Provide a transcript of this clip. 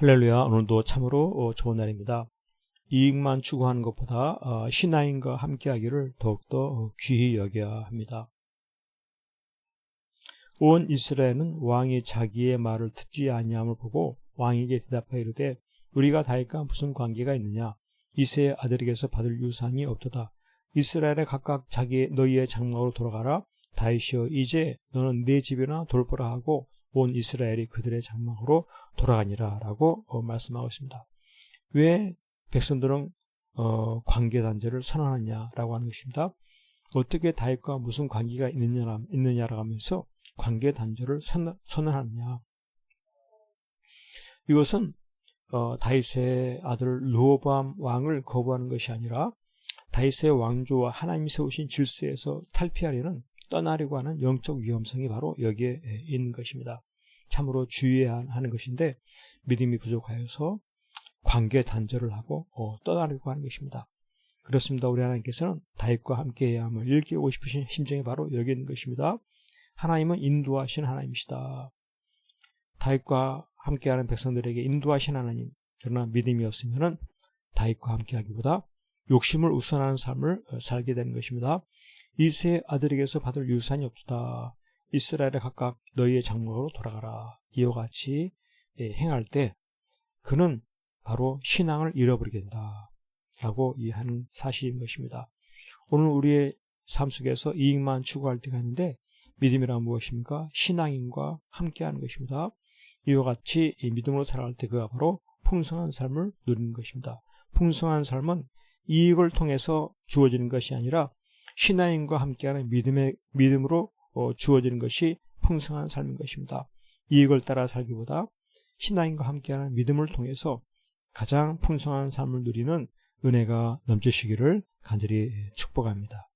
할렐루야 오늘도 참으로 어, 좋은 날입니다. 이익만 추구하는 것보다 어, 신하인과 함께하기를 더욱더 어, 귀히 여겨야 합니다. 온 이스라엘은 왕이 자기의 말을 듣지 아니함을 보고 왕에게 대답하여 이르되 우리가 다윗과 무슨 관계가 있느냐 이세의 아들에게서 받을 유산이 없도다 이스라엘에 각각 자기 너희의 장막으로 돌아가라 다윗이여 이제 너는 네 집이나 돌보라 하고 온 이스라엘이 그들의 장막으로 돌아가니라 라고 어, 말씀하고 있습니다. 왜 백성들은 어, 관계 단절을 선언하냐라고 하는 것입니다. 어떻게 다윗과 무슨 관계가 있느냐, 있느냐라고 하면서 관계 단절을 선 언하느냐. 이것은 어, 다윗의 아들 르호밤 왕을 거부하는 것이 아니라 다윗의 왕조와 하나님이 세우신 질서에서 탈피하려는 떠나려고 하는 영적 위험성이 바로 여기에 있는 것입니다. 참으로 주의해야 하는 것인데 믿음이 부족하여서 관계 단절을 하고 어, 떠나려고 하는 것입니다. 그렇습니다. 우리 하나님께서는 다윗과 함께해야 함을 일깨우고 싶으신 심정이 바로 여기 있는 것입니다. 하나님은 인도하신 하나님이시다. 다윗과 함께하는 백성들에게 인도하신 하나님. 그러나 믿음이 없으면 다윗과 함께하기보다 욕심을 우선하는 삶을 어, 살게 되는 것입니다. 이세 아들에게서 받을 유산이 없다. 이스라엘에 각각 너희의 장막으로 돌아가라. 이와 같이 예, 행할 때 그는 바로 신앙을 잃어버리게 된다. 라고 이해하는 사실인 것입니다. 오늘 우리의 삶 속에서 이익만 추구할 때가 있는데 믿음이란 무엇입니까? 신앙인과 함께하는 것입니다. 이와 같이 믿음으로 살아갈 때 그가 바로 풍성한 삶을 누리는 것입니다. 풍성한 삶은 이익을 통해서 주어지는 것이 아니라 신앙인과 함께하는 믿음의 믿음으로 어, 주어지는 것이 풍성한 삶인 것입니다. 이익을 따라 살기보다 신앙인과 함께하는 믿음을 통해서 가장 풍성한 삶을 누리는 은혜가 넘치시기를 간절히 축복합니다.